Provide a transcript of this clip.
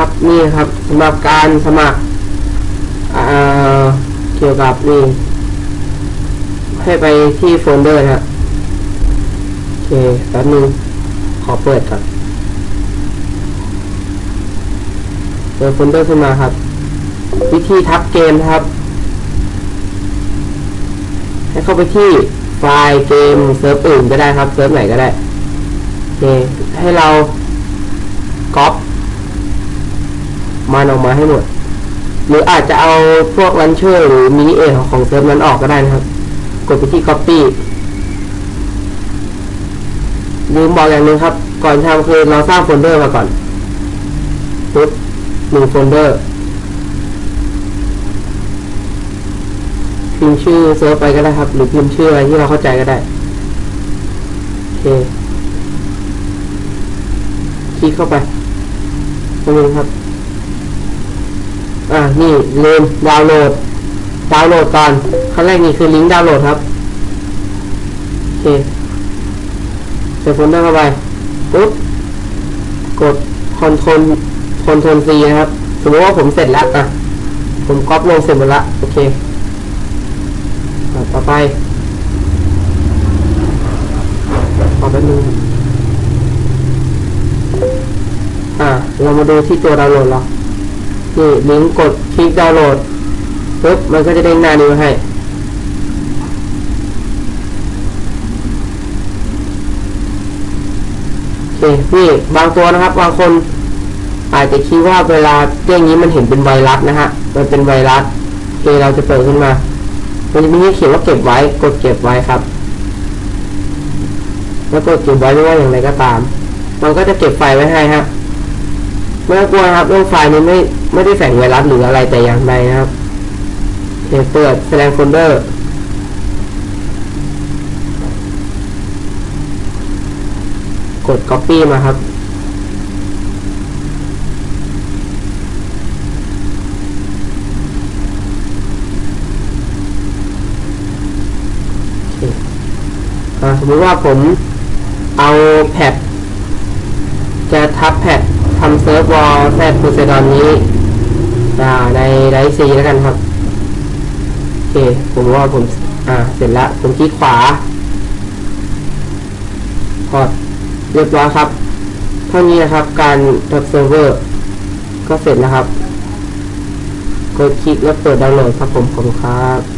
ครับนี่ครับสำหรับการสมัครเกี่ยวกับนี่ให้ไปที่โฟลเดอร์นะฮะโอเคแป๊บนึงขอเปิดก่อนเปิดโฟลเดอร์ขึ้นมาครับ วิธีทับเกมครับ ให้เข้าไปที่ไฟล์เกมเซิร์ฟอื่นก็ได้ครับเซิร์ฟไหนก็ได้โอเคให้เราก๊อป มันออกมาให้หมด หรืออาจจะเอาพวกลันเชอร์หรือมินิเอของเซิร์ฟนั้นออกก็ได้นะครับ กดไปที่ copy ลืมบอกอย่างหนึงครับ ก่อนทำคือเราสร้างโฟลเดอร์มาก่อนปุ๊บหนึ่งโฟลเดอร์พิมพ์ชื่อเซิร์ฟไปก็ได้ครับ หรือพิมพ์ชื่ออะไรที่เราเข้าใจก็ได้โอเคคลิกเข้าไปตรงนี้ครับ อ่านี่ลืมดาวน์โหลด ดาวน์โหลดก่อนขั้นแรกนี่คือลิงก์ดาวน์โหลดครับโอเคใส่โฟลเดอร์เข้าไปปุ๊บกดคอนโทรลคอนโทรลซีนะครับสมมติว่าผมเสร็จแล้วอะผมก๊อปลงเสร็จหมดละโอเคต่อไปขอแป๊บนึงอ่าเรามาดูที่ตัวดาวน์โหลดเรา นี่ลิงก์กดคลิกดาวน์โหลดปุ๊บมันก็จะเด้งหน้านี้มาให้โอเคนี่บางตัวนะครับ บางคนอาจจะคิดว่าเวลาเด้งนี้มันเห็นเป็นไวรัสนะฮะ มันเป็นไวรัสโอเคเราจะเปิดขึ้นมา มันจะมีให้เขียนว่าเก็บไว้ กดเก็บไว้ครับ แล้วกดเก็บไว้ไม่ว่าอย่างไรก็ตาม มันก็จะเก็บไฟไว้ให้ฮะ ไม่ต้องกลัวครับเรื่องไฟนี้ไม่ ไม่ได้แฝงไวรัสหรืออะไรแต่อย่างใดนะครับเปิดแสดงโฟลเดอร์กด copy มาครับ สมมติว่าผมเอาแพดจะทับแพด ทำเซิร์ฟวอลแพดโพไซดอนนี้ในไดซีแล้วกันครับ โอเค ผมว่าผม อ่า เสร็จแล้ว ผมคลิกขวาพอเรียบร้อยครับ เท่านี้นะครับ การทับเซิร์ฟเวอร์ ก็เสร็จแล้วครับ กดคลิกแล้วเปิดดาวน์โหลดครับผมขอบคุณครับ